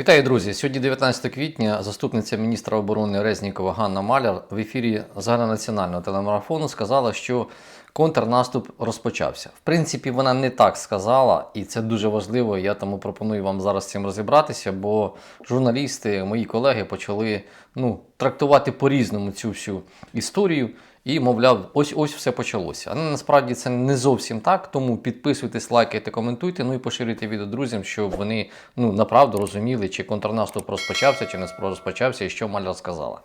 Вітаю, друзі! Сьогодні 19 квітня заступниця міністра оборони Резнікова Ганна Маляр в ефірі загальнонаціонального телемарафону сказала, що контрнаступ розпочався. В принципі, вона не так сказала, і це дуже важливо. Я тому пропоную вам зараз цим розібратися, бо журналісти, мої колеги почали ну, трактувати по-різному цю всю історію. І, мовляв, ось ось все почалося. Але насправді це не зовсім так. Тому підписуйтесь, лайкайте, коментуйте, ну і поширюйте відео друзям, щоб вони ну направду розуміли, чи контрнаступ розпочався, чи не розпочався, і що Маля сказала.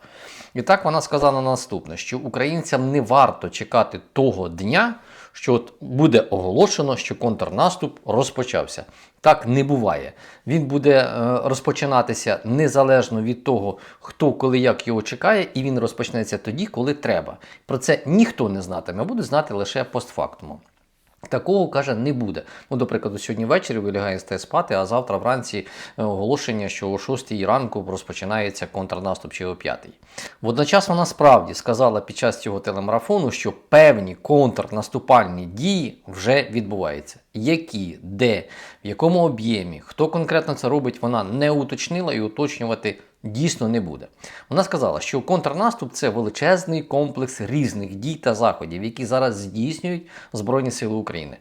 І так вона сказала наступне: що українцям не варто чекати того дня, що от буде оголошено, що контрнаступ розпочався. Так не буває. Він буде е, розпочинатися незалежно від того, хто коли як його чекає, і він розпочнеться тоді, коли треба. Про це ніхто не знатиме, буде знати лише постфактумом. Такого каже не буде. Ну, до прикладу, сьогодні ввечері ви лягаєте спати, а завтра вранці е, оголошення, що о 6 ранку розпочинається контрнаступ чи о 5. Водночас вона справді сказала під час цього телемарафону, що певні контрнаступальні дії вже відбуваються. Які, де, в якому об'ємі, хто конкретно це робить, вона не уточнила і уточнювати дійсно не буде. Вона сказала, що контрнаступ це величезний комплекс різних дій та заходів, які зараз здійснюють Збройні Сили України.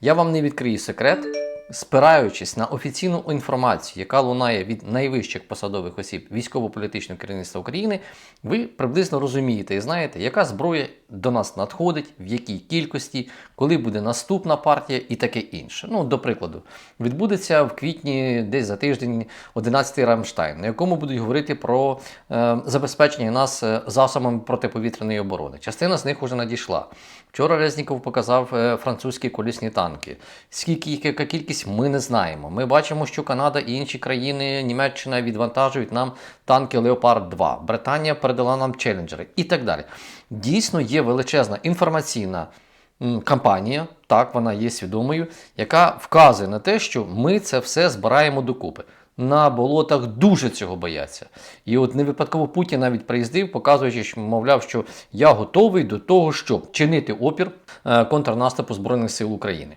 Я вам не відкрию секрет. Спираючись на офіційну інформацію, яка лунає від найвищих посадових осіб військово-політичного керівництва України, ви приблизно розумієте і знаєте, яка зброя до нас надходить, в якій кількості, коли буде наступна партія і таке інше. Ну, до прикладу, відбудеться в квітні, десь за тиждень, 11-й Рамштайн, на якому будуть говорити про е, забезпечення нас е, засобами протиповітряної оборони. Частина з них вже надійшла. Вчора Резніков показав е, французькі колісні танки. Скільки їх, яка кількість, ми не знаємо. Ми бачимо, що Канада і інші країни, Німеччина відвантажують нам танки Леопард 2. Британія передала нам челенджери і так далі. Дійсно, є величезна інформаційна кампанія, так вона є свідомою, яка вказує на те, що ми це все збираємо докупи. На болотах дуже цього бояться. І от не випадково Путін навіть приїздив, показуючи, що мовляв, що я готовий до того, щоб чинити опір е, контрнаступу Збройних сил України.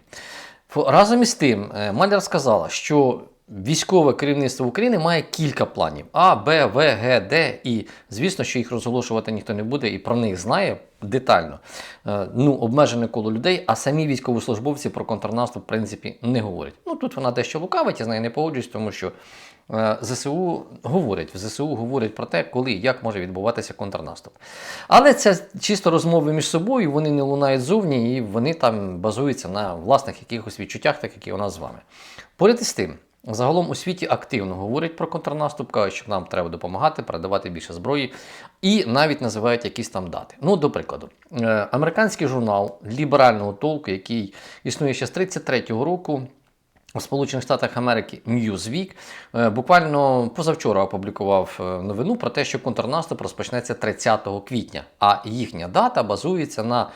Разом із тим, е, Маляр сказала, що Військове керівництво України має кілька планів: А, Б, В, Г, Д. І звісно, що їх розголошувати ніхто не буде, і про них знає детально. Е, ну, обмежене коло людей, а самі військовослужбовці про контрнаступ, в принципі, не говорять. Ну тут вона дещо лукавить, я з нею не погоджуюсь, тому що е, ЗСУ говорять, в ЗСУ говорять про те, коли і як може відбуватися контрнаступ. Але це чисто розмови між собою, вони не лунають зовні, і вони там базуються на власних якихось відчуттях, так як і у нас з вами. Поряд із тим. Загалом у світі активно говорять про контрнаступ, кажуть, що нам треба допомагати, передавати більше зброї, і навіть називають якісь там дати. Ну, до прикладу, е, американський журнал ліберального толку, який існує ще з 33-го року. У Сполучених Штатах Америки Newsweek е, буквально позавчора опублікував е, новину про те, що контрнаступ розпочнеться 30 квітня, а їхня дата базується на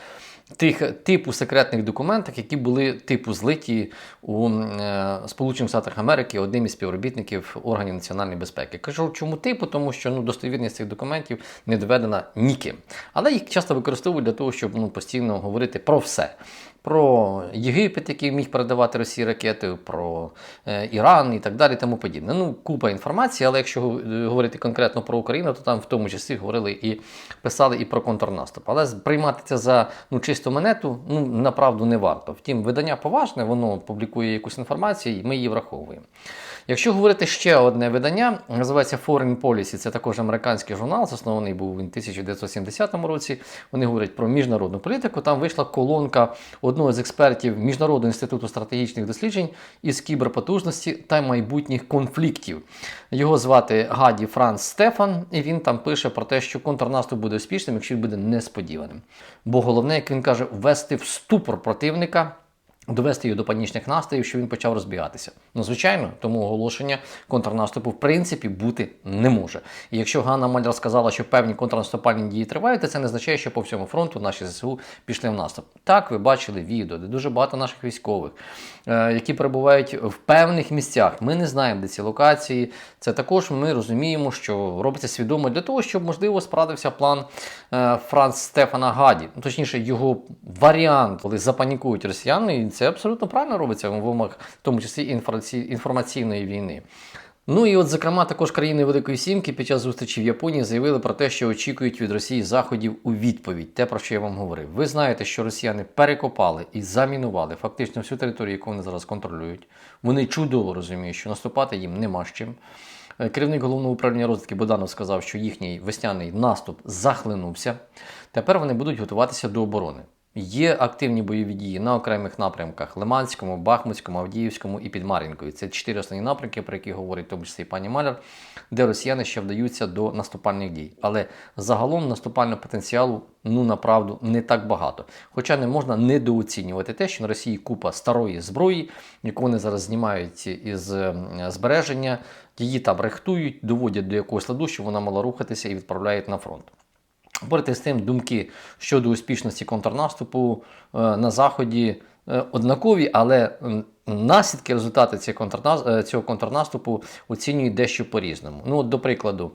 тих типу секретних документах, які були типу злиті у е, Сполучених Штатах Америки одним із співробітників органів національної безпеки. Кажу, чому типу, тому що ну, достовірність цих документів не доведена ніким. Але їх часто використовують для того, щоб ну, постійно говорити про все про Єгипет, який міг передавати Росії ракети, про е, Іран і так далі. тому подібне. Ну, купа інформації, але якщо говорити конкретно про Україну, то там в тому числі говорили і писали і про контрнаступ. Але приймати це за ну, чисту монету ну, направду не варто. Втім, видання поважне, воно публікує якусь інформацію, і ми її враховуємо. Якщо говорити ще одне видання, називається Foreign Policy, це також американський журнал, заснований був він 1970 році. Вони говорять про міжнародну політику. Там вийшла колонка одного з експертів Міжнародного інституту стратегічних досліджень із кіберпотужності та майбутніх конфліктів. Його звати Гаді Франц Стефан, і він там пише про те, що контрнаступ буде успішним, якщо він буде несподіваним. Бо головне, як він каже, ввести в ступор противника довести його до панічних настроїв, що він почав розбігатися. Ну, звичайно, тому оголошення контрнаступу в принципі бути не може. І якщо Ганна Маляр сказала, що певні контрнаступальні дії тривають, то це не означає, що по всьому фронту наші ЗСУ пішли в наступ. Так, ви бачили відео, де дуже багато наших військових, е, які перебувають в певних місцях. Ми не знаємо, де ці локації. Це також ми розуміємо, що робиться свідомо для того, щоб можливо справдився план е, Франц Стефана Гаді, ну, точніше, його варіант, коли запанікують росіяни. Це абсолютно правильно робиться в умовах, в тому числі інформаційної війни. Ну і от, зокрема, також країни Великої Сімки під час зустрічі в Японії заявили про те, що очікують від Росії заходів у відповідь. Те, про що я вам говорив. Ви знаєте, що росіяни перекопали і замінували фактично всю територію, яку вони зараз контролюють. Вони чудово розуміють, що наступати їм нема з чим. Е, Керівник головного управління розвідки Боданов сказав, що їхній весняний наступ захлинувся. Тепер вони будуть готуватися до оборони. Є активні бойові дії на окремих напрямках: Лиманському, Бахмутському, Авдіївському і під Це чотири основні напрямки, про які говорить тому числі пані Маляр, де росіяни ще вдаються до наступальних дій. Але загалом наступального потенціалу, ну направду, не так багато. Хоча не можна недооцінювати те, що на Росії купа старої зброї, яку вони зараз знімають із е, збереження, її там рихтують, доводять до якогось ладу, що вона мала рухатися і відправляють на фронт. Поряд з тим, думки щодо успішності контрнаступу е, на Заході е, однакові, але наслідки, результати е, цього контрнаступу оцінюють дещо по-різному. Ну, от, до прикладу,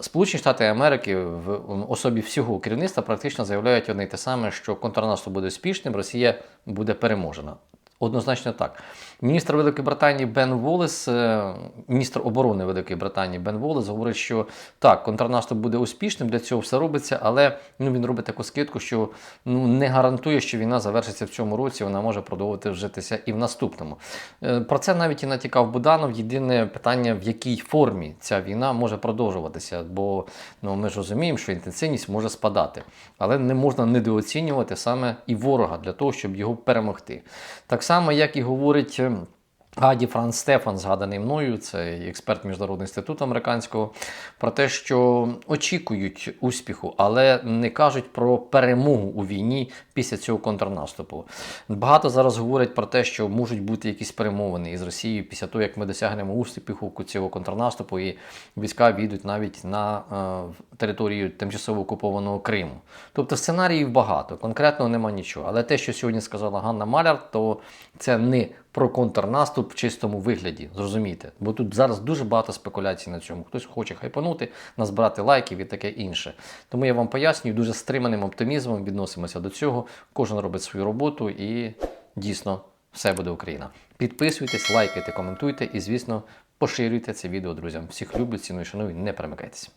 Сполучені Штати Америки в особі всього керівництва практично заявляють одне й те саме, що контрнаступ буде успішним, Росія буде переможена. Однозначно так. Міністр Великої Британії Бен Волес, е, міністр оборони Великої Британії Бен Волес говорить, що так, контрнаступ буде успішним, для цього все робиться, але ну, він робить таку скидку, що ну, не гарантує, що війна завершиться в цьому році, вона може продовжувати вжитися і в наступному. Е, Про це навіть і натякав Буданов. Єдине питання, в якій формі ця війна може продовжуватися, бо ну, ми ж розуміємо, що інтенсивність може спадати, але не можна недооцінювати саме і ворога для того, щоб його перемогти. Так само, як і говорить. Гаді Франц Стефан, згаданий мною, це експерт Міжнародного інституту американського, про те, що очікують успіху, але не кажуть про перемогу у війні після цього контрнаступу. Багато зараз говорять про те, що можуть бути якісь перемовини із Росією після того, як ми досягнемо успіху цього контрнаступу, і війська війдуть навіть на е, територію тимчасово окупованого Криму. Тобто сценаріїв багато, конкретного нема нічого. Але те, що сьогодні сказала Ганна Маляр, то це не про контрнаступ в чистому вигляді. Зрозумійте, бо тут зараз дуже багато спекуляцій на цьому. Хтось хоче хайпанути, назбирати лайків і таке інше. Тому я вам пояснюю, дуже стриманим оптимізмом відносимося до цього. Кожен робить свою роботу і дійсно все буде Україна. Підписуйтесь, лайкайте, коментуйте і, звісно, поширюйте це відео друзям. Всіх люблю, ціную, шаную, не перемикайтеся.